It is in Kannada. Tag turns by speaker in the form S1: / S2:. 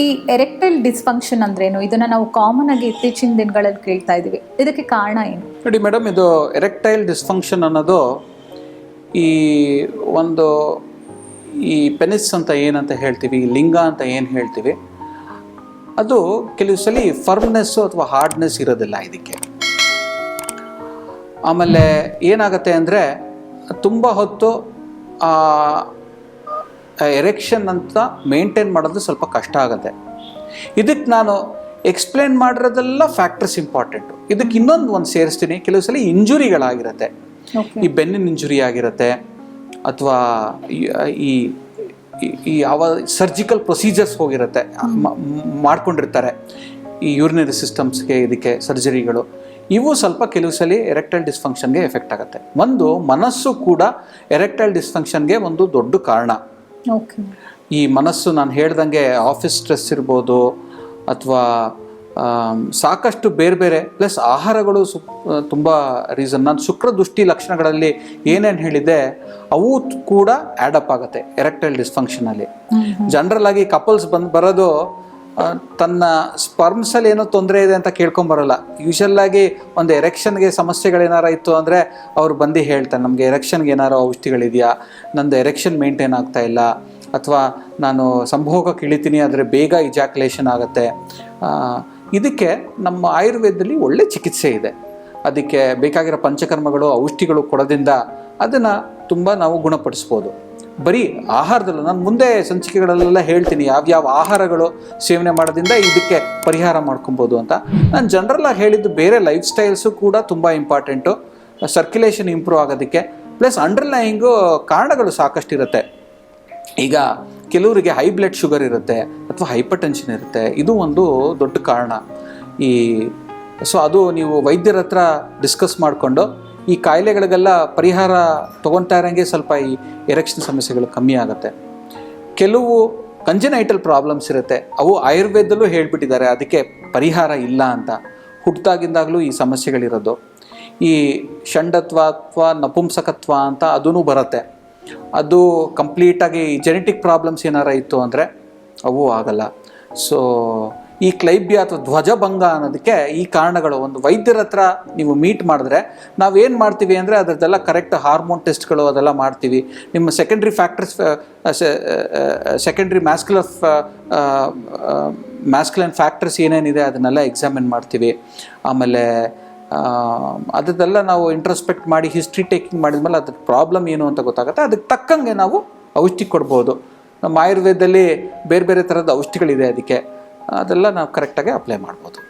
S1: ಈ ಎರೆಕ್ಟೈಲ್ ಡಿಸ್ಫಂಕ್ಷನ್ ಅಂದ್ರೇನು? ಇದನ್ನ ನಾವು ಕಾಮನ್ ಆಗಿ ಇತ್ತೀಚಿನ ದಿನಗಳಲ್ಲಿ ಕೇಳ್ತಾ ಇದೀವಿ ಇದಕ್ಕೆ ಕಾರಣ ಏನು?
S2: ನೋಡಿ ಮೇಡಮ್, ಇದು ಎರೆಕ್ಟೈಲ್ ಡಿಸ್ಫಂಕ್ಷನ್ ಅನ್ನೋದು ಈ ಒಂದು ಈ ಪೆನಿಸ್ ಅಂತ ಏನಂತ ಹೇಳ್ತೀವಿ ಲಿಂಗ ಅಂತ ಏನು ಹೇಳ್ತೀವಿ, ಅದು ಕೆಲವು ಸಲ ಫರ್ಮ್ನೆಸ್ಸು ಅಥವಾ ಹಾರ್ಡ್ನೆಸ್ ಇರೋದಿಲ್ಲ ಇದಕ್ಕೆ. ಆಮೇಲೆ ಏನಾಗುತ್ತೆ ಅಂದರೆ ತುಂಬ ಹೊತ್ತು ಎರೆಕ್ಷನ್ ಅಂತ ಮೇಂಟೈನ್ ಮಾಡೋದು ಸ್ವಲ್ಪ ಕಷ್ಟ ಆಗುತ್ತೆ. ಇದಕ್ಕೆ ನಾನು ಎಕ್ಸ್ಪ್ಲೇನ್ ಮಾಡಿರೋದೆಲ್ಲ ಫ್ಯಾಕ್ಟರ್ಸ್ ಇಂಪಾರ್ಟೆಂಟು ಇದಕ್ಕೆ ಇನ್ನೊಂದು ಒಂದು ಸೇರಿಸ್ತೀನಿ. ಕೆಲವು ಸಲ ಇಂಜುರಿಗಳಾಗಿರುತ್ತೆ ಈ ಬೆನ್ನಿನ ಇಂಜುರಿ ಆಗಿರುತ್ತೆ. ಅಥವಾ ಈ- ಈ ಯಾವ ಸರ್ಜಿಕಲ್ ಪ್ರೊಸೀಜರ್ಸ್ ಹೋಗಿರುತ್ತೆ. ಮಾಡ್ಕೊಂಡಿರ್ತಾರೆ. ಈ ಯೂರಿನರಿ ಸಿಸ್ಟಮ್ಸ್ಗೆ ಇದಕ್ಕೆ ಸರ್ಜರಿಗಳು ಇವು ಸ್ವಲ್ಪ ಕೆಲವು ಸಲ ಎರೆಕ್ಟೈಲ್ ಡಿಸ್ಫಂಕ್ಷನ್ಗೆ ಎಫೆಕ್ಟ್ ಆಗುತ್ತೆ. ಒಂದು ಮನಸ್ಸು ಕೂಡ ಎರೆಕ್ಟೈಲ್ ಡಿಸ್ಫಂಕ್ಷನ್ಗೆ ಒಂದು ದೊಡ್ಡ ಕಾರಣ. ಈ ಮನಸ್ಸು ನಾನು ಹೇಳ್ದಂಗೆ ಆಫೀಸ್ ಸ್ಟ್ರೆಸ್ ಇರ್ಬೋದು ಅಥವಾ ಸಾಕಷ್ಟು ಬೇರೆ ಬೇರೆ ಪ್ಲಸ್ ಆಹಾರಗಳು ಸು ತುಂಬ ರೀಸನ್ ನಾನು ಶುಕ್ರ ದೃಷ್ಟಿ ಲಕ್ಷಣಗಳಲ್ಲಿ ಏನೇನು ಹೇಳಿದೆ ಅವು ಕೂಡ ಆ್ಯಡಪ್ ಆಗುತ್ತೆ. ಎರೆಕ್ಟೈಲ್ ಡಿಸ್ಫಂಕ್ಷನಲ್ಲಿ ಜನರಲ್ ಆಗಿ ಕಪಲ್ಸ್ ಬಂದು ಬರೋದು ತನ್ನ ಸ್ಪರ್ಮ್ಸಲ್ಲಿ ಏನೋ ತೊಂದರೆ ಇದೆ ಅಂತ ಕೇಳ್ಕೊಂಬರಲ್ಲ. ಯೂಶಲ್ ಆಗಿ ಒಂದು ಎರೆಕ್ಷನ್ಗೆ ಸಮಸ್ಯೆಗಳೇನಾರ ಇತ್ತು ಅಂದರೆ ಅವ್ರು ಬಂದು ಹೇಳ್ತಾರೆ, ನಮಗೆ ಎರೆಕ್ಷನ್ಗೆ ಏನಾರು ಔಷಧಿಗಳಿದೆಯಾ? ನಂದು ಎರೆಕ್ಷನ್ ಮೇಂಟೈನ್ ಆಗ್ತಾ ಇಲ್ಲ. ಅಥವಾ ನಾನು ಸಂಭೋಗಕ್ಕೆ ಇಳಿತೀನಿ ಆದರೆ ಬೇಗ ಇಜಾಕ್ಯುಲೇಷನ್ ಆಗುತ್ತೆ. ಇದಕ್ಕೆ ನಮ್ಮ ಆಯುರ್ವೇದದಲ್ಲಿ ಒಳ್ಳೆ ಚಿಕಿತ್ಸೆ ಇದೆ. ಅದಕ್ಕೆ ಬೇಕಾಗಿರೋ ಪಂಚಕರ್ಮಗಳು, ಔಷಧಿಗಳು ಕೊಡೋದ್ರಿಂದ ಅದನ್ನು ತುಂಬ ನಾವು ಗುಣಪಡಿಸ್ಬೋದು. ಬರೀ ಆಹಾರದಲ್ಲ, ನಾನು ಮುಂದೆ ಸಂಚಿಕೆಗಳಲ್ಲೆಲ್ಲ ಹೇಳ್ತೀನಿ, ಯಾವ್ಯಾವ ಆಹಾರಗಳು ಸೇವನೆ ಮಾಡೋದ್ರಿಂದ ಇದಕ್ಕೆ ಪರಿಹಾರ ಮಾಡ್ಕೊಬೋದು ಅಂತ. ನಾನು ಜನರಲ್ಲಾಗಿ ಹೇಳಿದ್ದು ಬೇರೆ ಲೈಫ್ ಸ್ಟೈಲ್ಸು ಕೂಡ ತುಂಬ ಇಂಪಾರ್ಟೆಂಟು ಸರ್ಕ್ಯುಲೇಷನ್ ಇಂಪ್ರೂವ್ ಆಗೋದಕ್ಕೆ ಪ್ಲಸ್ ಅಂಡರ್ಲೈಯಿಂಗು ಕಾರಣಗಳು ಸಾಕಷ್ಟು ಇರುತ್ತೆ ಈಗ ಕೆಲವರಿಗೆ ಹೈ ಬ್ಲಡ್ ಶುಗರ್ ಇರುತ್ತೆ, ಅಥವಾ ಹೈಪರ್ ಟೆನ್ಷನ್ ಇರುತ್ತೆ, ಇದು ಒಂದು ದೊಡ್ಡ ಕಾರಣ. ಈ ಸೊ ಅದು ನೀವು ವೈದ್ಯರ ಹತ್ರ ಡಿಸ್ಕಸ್ ಮಾಡಿಕೊಂಡು ಈ ಕಾಯಿಲೆಗಳಿಗೆಲ್ಲ ಪರಿಹಾರ ತೊಗೊತಾ ಇರೋಂಗೆ ಸ್ವಲ್ಪ ಈ ಎರೆಕ್ಷನ್ ಸಮಸ್ಯೆಗಳು ಕಮ್ಮಿ ಆಗುತ್ತೆ. ಕೆಲವು ಕಂಜನೈಟಲ್ ಪ್ರಾಬ್ಲಮ್ಸ್ ಇರುತ್ತೆ. ಅವು ಆಯುರ್ವೇದದಲ್ಲೂ ಹೇಳಿಬಿಟ್ಟಿದ್ದಾರೆ. ಅದಕ್ಕೆ ಪರಿಹಾರ ಇಲ್ಲ ಅಂತ. ಹುಟ್ಟಿದಾಗಿಂದಾಗಲೂ ಈ ಸಮಸ್ಯೆಗಳಿರೋದು. ಈ ಷಂಡತ್ವ ಅಥವಾ ನಪುಂಸಕತ್ವ ಅಂತ ಅದೂ ಬರುತ್ತೆ. ಅದು ಕಂಪ್ಲೀಟಾಗಿ ಜೆನೆಟಿಕ್ ಪ್ರಾಬ್ಲಮ್ಸ್ ಏನಾರ ಇತ್ತು ಅಂದರೆ ಅವು ಆಗಲ್ಲ. ಸೊ ಈ ಕ್ಲೈಬ್ಯ ಅಥವಾ ಧ್ವಜಭಂಗ ಅನ್ನೋದಕ್ಕೆ ಈ ಕಾರಣಗಳು ಒಂದು ವೈದ್ಯರ ಹತ್ರ ನೀವು ಮೀಟ್ ಮಾಡಿದ್ರೆ ನಾವೇನು ಮಾಡ್ತೀವಿ ಅಂದರೆ ಅದರದ್ದೆಲ್ಲ ಕರೆಕ್ಟ್ ಹಾರ್ಮೋನ್ ಟೆಸ್ಟ್ಗಳು ಅದೆಲ್ಲ ಮಾಡ್ತೀವಿ. ನಿಮ್ಮ secondary factors secondary masculine masculine factors ಏನೇನಿದೆ ಅದನ್ನೆಲ್ಲ ಎಕ್ಸಾಮಿನ್ ಮಾಡ್ತೀವಿ. ಆಮೇಲೆ ಅದರದ್ದೆಲ್ಲ ನಾವು ಇಂಟ್ರಸ್ಪೆಕ್ಟ್ ಮಾಡಿ ಹಿಸ್ಟ್ರಿ ಟೇಕಿಂಗ್ ಮಾಡಿದ್ಮೇಲೆ ಅದ್ರ ಪ್ರಾಬ್ಲಮ್ ಏನು ಅಂತ ಗೊತ್ತಾಗುತ್ತೆ. ಅದಕ್ಕೆ ತಕ್ಕಂಗೆ ನಾವು ಔಷಧಿ ಕೊಡ್ಬೋದು. ನಮ್ಮ ಆಯುರ್ವೇದದಲ್ಲಿ ಬೇರೆ ಬೇರೆ ಥರದ ಔಷಧಿಗಳಿದೆ ಅದಕ್ಕೆ. ಅದೆಲ್ಲ ನಾವು ಕರೆಕ್ಟಾಗಿ ಅಪ್ಲೈ ಮಾಡ್ಬೋದು.